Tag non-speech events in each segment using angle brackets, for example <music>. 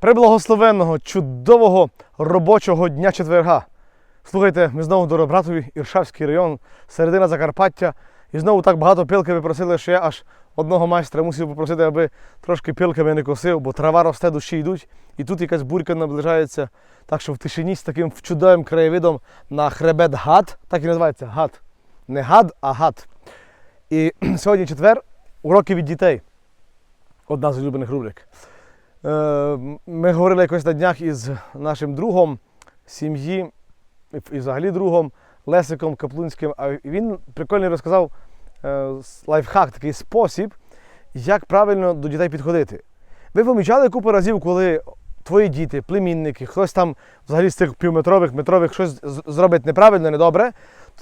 Приблагословенного, чудового робочого дня четверга. Слухайте, ми знову до Добратові, Іршавський район, середина Закарпаття. І знову так багато пилки ви просили, що я аж одного майстра мусив попросити, аби трошки пилками не косив, бо трава росте, душі йдуть. І тут якась бурька наближається. Так що в тишині з таким чудовим краєвидом на хребет гад, так і називається гад. Не гад, а гад. І <clears throat> сьогодні четвер, уроки від дітей. Одна з улюблених рубрик. Е, Ми говорили якось на днях із нашим другом сім'ї, і взагалі другом Лесиком Каплунським. А він прикольно розказав е, лайфхак, такий спосіб, як правильно до дітей підходити. Ви помічали купу разів, коли твої діти, племінники, хтось там взагалі з цих півметрових, метрових щось зробить неправильно, недобре.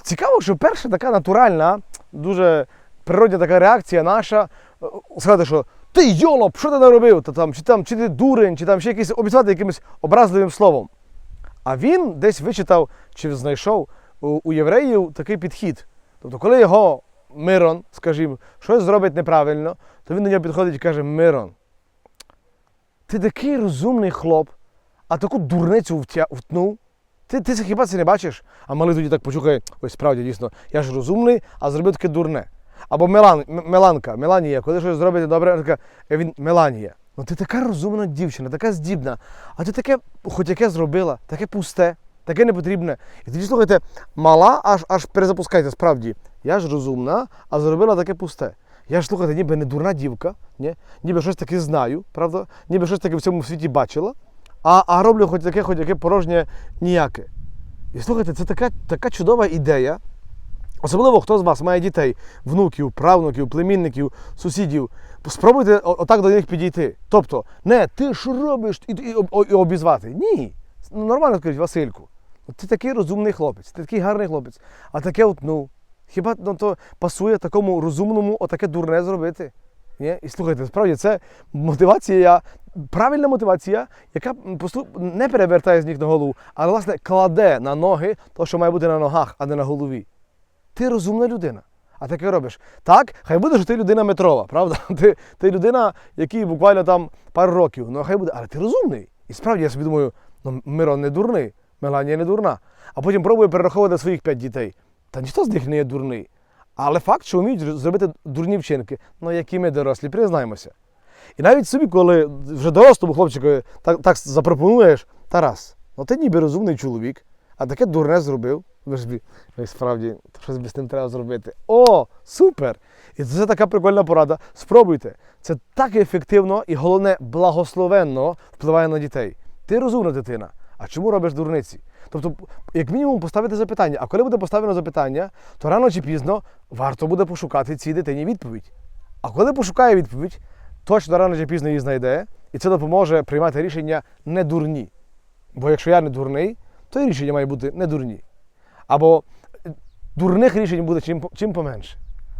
Цікаво, що перша така натуральна, дуже природня така реакція наша, е, сказати, що ти йолоп, що ти наробив? Та там, чи, там, чи ти дурень, чи там ще якийсь обіцяти якимось образливим словом. А він десь вичитав чи знайшов у, у євреїв такий підхід. Тобто, коли його Мирон, скажімо, щось зробить неправильно, то він до нього підходить і каже: Мирон, ти такий розумний хлоп, а таку дурницю втя- втнув. Ти, ти хіба це не бачиш? А малий тоді так почухає, ось справді дійсно, я ж розумний, а зробив таке дурне. Або Мелан, Меланка, Меланія, коли щось зробить добре, така, е, він Меланія. Ну ти така розумна дівчина, така здібна, а ти таке, хоч яке зробила, таке пусте, таке непотрібне. І тоді слухайте, мала аж аж перезапускайте, справді. Я ж розумна, а зробила таке пусте. Я ж слухайте, ніби не дурна дівка, ні? ніби щось таке знаю, правда? Ніби щось таке в цьому світі бачила, а, а роблю хоч таке, хоч яке порожнє ніяке. І слухайте, це така, така чудова ідея. Особливо хто з вас має дітей, внуків, правнуків, племінників, сусідів. Спробуйте отак до них підійти. Тобто, не ти що робиш і, і, і обізвати. Ні. Ну, Нормально скажіть, Васильку. Ти такий розумний хлопець, ти такий гарний хлопець. А таке от, ну, хіба ну, то пасує такому розумному отаке дурне зробити? Ні? І слухайте, справді це мотивація, правильна мотивація, яка не перевертає з ніг на голову, але власне кладе на ноги те, що має бути на ногах, а не на голові. Ти розумна людина. А таке робиш. Так, хай буде, що ти людина метрова, правда? <laughs> Ти, ти людина, якій буквально там пару років. Ну, хай буде, але ти розумний. І справді я собі думаю, ну Мирон не дурний, Меланія не дурна. А потім пробую перераховувати своїх п'ять дітей. Та ніхто з них не є дурний. Але факт, що вміють зробити дурні вчинки, ну які ми дорослі, признаємося. І навіть собі, коли вже дорослому хлопчикові так, так запропонуєш, Тарас, ну ти ніби розумний чоловік, а таке дурне зробив. Ви справді щось би з ним треба зробити. О, супер! І це така прикольна порада. Спробуйте. Це так ефективно і головне благословенно впливає на дітей. Ти розумна дитина. А чому робиш дурниці? Тобто, як мінімум, поставити запитання. А коли буде поставлено запитання, то рано чи пізно варто буде пошукати цій дитині відповідь. А коли пошукає відповідь, точно рано чи пізно її знайде, і це допоможе приймати рішення не дурні. Бо якщо я не дурний, то і рішення має бути не дурні. Або е, дурних рішень буде чим, чим поменше.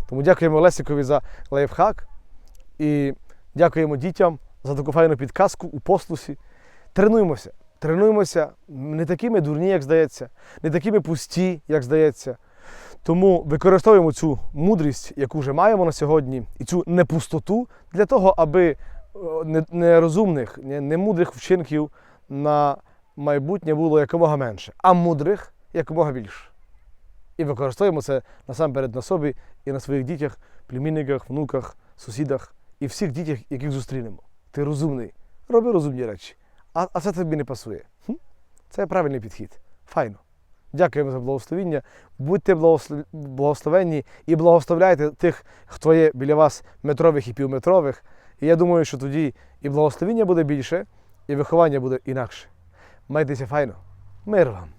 Тому дякуємо Лесикові за лайфхак і дякуємо дітям за таку файну підказку у послусі. Тренуємося. Тренуємося не такими дурні, як здається, не такими пусті, як здається. Тому використовуємо цю мудрість, яку вже маємо на сьогодні, і цю непустоту для того, аби е, не- нерозумних, не- немудрих вчинків на майбутнє було якомога менше, а мудрих якомога більше. І використовуємо це насамперед на собі і на своїх дітях, племінниках, внуках, сусідах і всіх дітях, яких зустрінемо. Ти розумний, роби розумні речі. А, а це тобі не пасує. Хм? Це правильний підхід. Файно. Дякуємо за благословіння. Будьте благослов- благословенні і благословляйте тих, хто є біля вас метрових і півметрових. І я думаю, що тоді і благословіння буде більше, і виховання буде інакше. Майтеся файно. Мир вам!